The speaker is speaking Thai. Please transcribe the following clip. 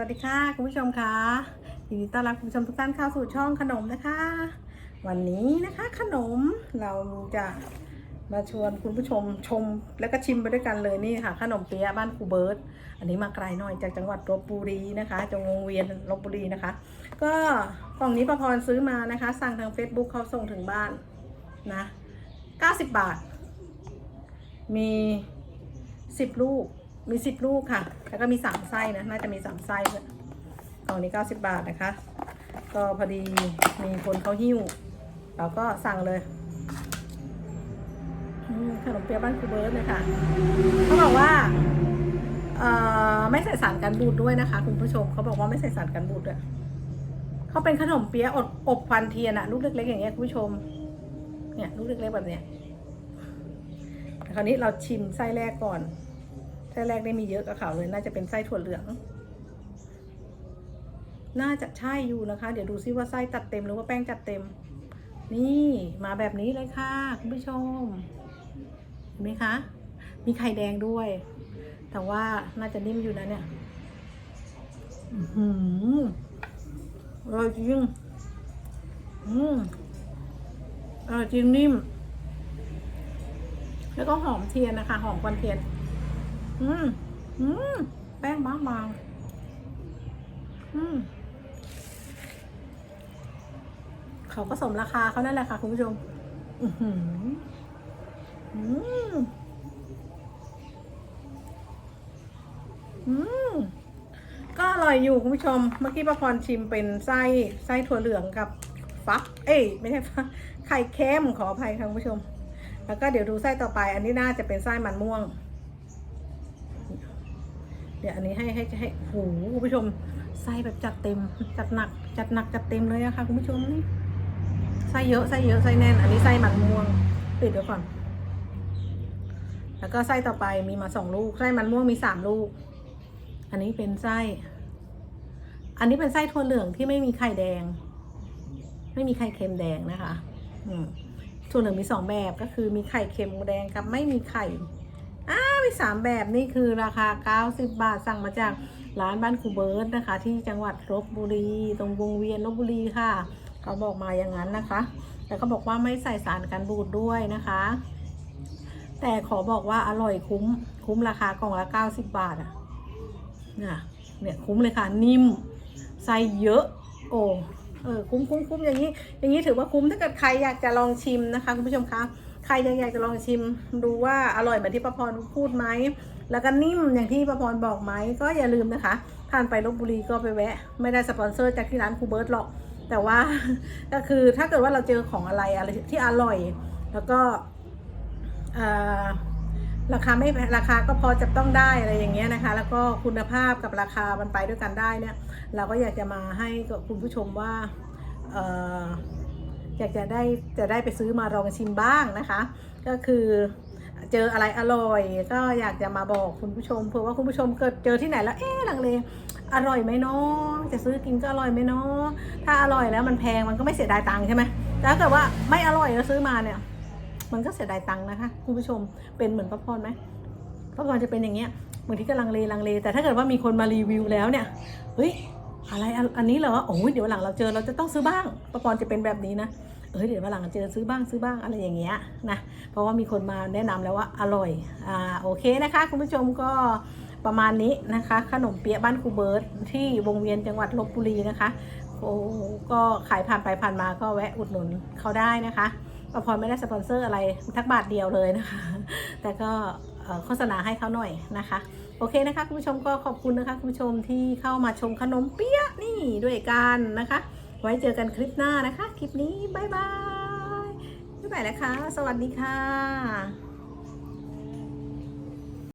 วัสดีค่ะคุณผู้ชมค่ะยินดีต้อนรับคุณผู้ชมทุกท่านเข้าสู่ช่องขนมนะคะ วันนี้นะคะขนมเราจะมาชวนคุณผู้ชมชมแล้วก็ชิมไปด้วยกันเลยนี่ค่ะ ขนมเปี๊ยะบ้านครูเบิร์ตอันนี้มาไกลหน่อยจากจังหวัดลบบุรีนะคะจังวงเวียนลบบุรีนะคะ ก็กล่องนี้ประพรซื้อมานะคะ สั่งทาง Facebook เขาส่งถึงบ้านนะ90 บาท มี 10 ลูก มี10ลูกค่ะ แล้วก็มี3ไส้นะ น่าจะมี3ไส้ด้วยกล่องนี้90บบาทนะคะ ก็พอดีมีคนเขาหิ้ว เราก็สั่งเลยขนมเปี๊ยะบ้านครูเบิร์ตเลยค่ะเขาบอกว่าไม่ใส่สารกันบูดด้วยนะคะ คุณผู้ชมเขาบอกว่าไม่ใส่สารกันบูดด้วยเขาเป็นขนมเปี๊ยะอบอบควันเทียนอะลูกเล็กๆอย่างเงี้ยคุณผู้ชม เนี่ยลูกเล็กๆแบบเนี้ยคราวนี้เราชิมไส้แรกก่อน แรกได้มีเยอะกับเขาเลย น่าจะเป็นไส้ถั่วเหลือง น่าจะใช่อยู่นะคะ เดี๋ยวดูซิว่าไส้จัดเต็มหรือว่าแป้งจัดเต็ม นี่มาแบบนี้เลยค่ะคุณผู้ชม เห็นไหมคะ มีไข่แดงด้วย แต่ว่าน่าจะนิ่มอยู่นะเนี่ยอือหืออร่อยจริง อืมอร่อยจริงนิ่ม แล้วก็หอมเทียนนะคะ หอมควันเทียน อืมอืมแป้งบางบางอืมเขาก็สมราคาเขานั่นแหละค่ะ คุณผู้ชม อือหืออืมอืมก็อร่อยอยู่คุณผู้ชม เมื่อกี้ป้าพรชิมเป็นไส้ไส้ถั่วเหลืองกับฟัก เอ้ยไม่ใช่ฟักไข่เค็มขออภัยค่ะคุณผู้ชม แล้วก็เดี๋ยวดูไส้ต่อไป อันนี้น่าจะเป็นไส้มันม่วง เดี๋ยวอันนี้ให้ให้ให้โหคุณผู้ชมไส้แบบจัดเต็มจัดหนักจัดหนักจัดเต็มเลยอะคะคุณผู้ชมนี่ไส้เยอะไส้เยอะไส้แน่น อันนี้ไส้มันม่วงปิดไว้ก่อน แล้วก็ไส้ต่อไปมีมาสองลูกไส้มันม่วงมีสามลูก อันนี้เป็นไส้ อันนี้เป็นไส้ถั่วเหลืองที่ไม่มีไข่แดง ไม่มีไข่เค็มแดงนะคะ อืมถั่วเหลืองมีสองแบบก็คือมีไข่เค็มแดงกับไม่มีไข่ อ้ามีสามแบบนี่คือราคา 90 บาทสั่งมาจากร้านบ้านครูเบิร์ตนะคะ ที่จังหวัดลบบุรี ตรงวงเวียนลบบุรีค่ะ เขาบอกมาอย่างนั้นนะคะ แต่เขาบอกว่าไม่ใส่สารกันบูดด้วยนะคะ แต่ขอบอกว่าอร่อยคุ้ม คุ้มราคากล่องละ 90 บาทอะเนี่ยเนี่ยคุ้มเลยค่ะ นิ่มไส้เยอะ โอ้เออคุ้มคุ้มคุ้มอย่างนี้ อย่างนี้ถือว่าคุ้มถ้าเกิดใครอยากจะลองชิมนะคะคุณผู้ชมคะ ใครยังอยากจะลองชิมดูว่าอร่อยเหมือนที่ประพรพูดไหม แล้วก็นิ่มอย่างที่ประพรบอกไหมก็อย่าลืมนะคะผ่านไปลบบุรีก็ไปแวะ ไม่ได้สปอนเซอร์จากที่ร้านครูเบิร์ตหรอก แต่ว่าก็คือถ้าเกิดว่าเราเจอของอะไรอะไรที่อร่อย แล้วก็ราคาไม่ราคาก็พอจับต้องได้อะไรอย่างเงี้ยนะคะ แล้วก็คุณภาพกับราคามันไปด้วยกันได้เนี่ย เราก็อยากจะมาให้กับคุณผู้ชมว่า อยากจะได้จะได้ไปซื้อมาลองชิมบ้างนะคะ ก็คือเจออะไรอร่อย ก็อยากจะมาบอกคุณผู้ชมเผื่อว่าคุณผู้ชมเกิดเจอที่ไหนแล้วเอ๊ะลังเลอร่อยไหมเนาะจะซื้อกินก็อร่อยไหมเนาะถ้าอร่อยแล้วมันแพงมันก็ไม่เสียดายตังค์ใช่ไหมแต่ถ้าเกิดว่าไม่อร่อยแล้วซื้อมาเนี่ย มันก็เสียดายตังค์นะคะคุณผู้ชมเป็นเหมือนป้าพรไหมป้าพรจะเป็นอย่างเงี้ยบางทีก็ลังเลลังเล แต่ถ้าเกิดว่ามีคนมารีวิวแล้วเนี่ยเฮ้ย อะไรอันอันนี้เหรอโอ้ยเดี๋ยวหลังเราเจอเราจะต้องซื้อบ้างประปอนจะเป็นแบบนี้นะเอ้ยเดี๋ยววันหลังเจอซื้อบ้างซื้อบ้างอะไรอย่างเงี้ยนะเพราะว่ามีคนมาแนะนำแล้วว่าอร่อยอ่าโอเคนะคะ คุณผู้ชมก็ประมาณนี้นะคะ ขนมเปี๊ยะบ้านครูเบิร์ตที่วงเวียนจังหวัดลบบุรีนะคะโอ้ก็ขายผ่านไปผ่านมาก็แวะอุดหนุนเขาได้นะคะประพรไม่ได้สปอนเซอร์อะไรทักบาทเดียวเลยนะคะ แต่ก็โฆษณาให้เขาหน่อยนะคะ โอเคนะคะคุณผู้ชมก็ขอบคุณนะคะคุณผู้ชมที่เข้ามาชมขนมเปี๊ยะนี่ด้วยกันนะคะ ไว้เจอกันคลิปหน้านะคะ คลิปนี้บายบายบ๊ายบายนะคะสวัสดีค่ะ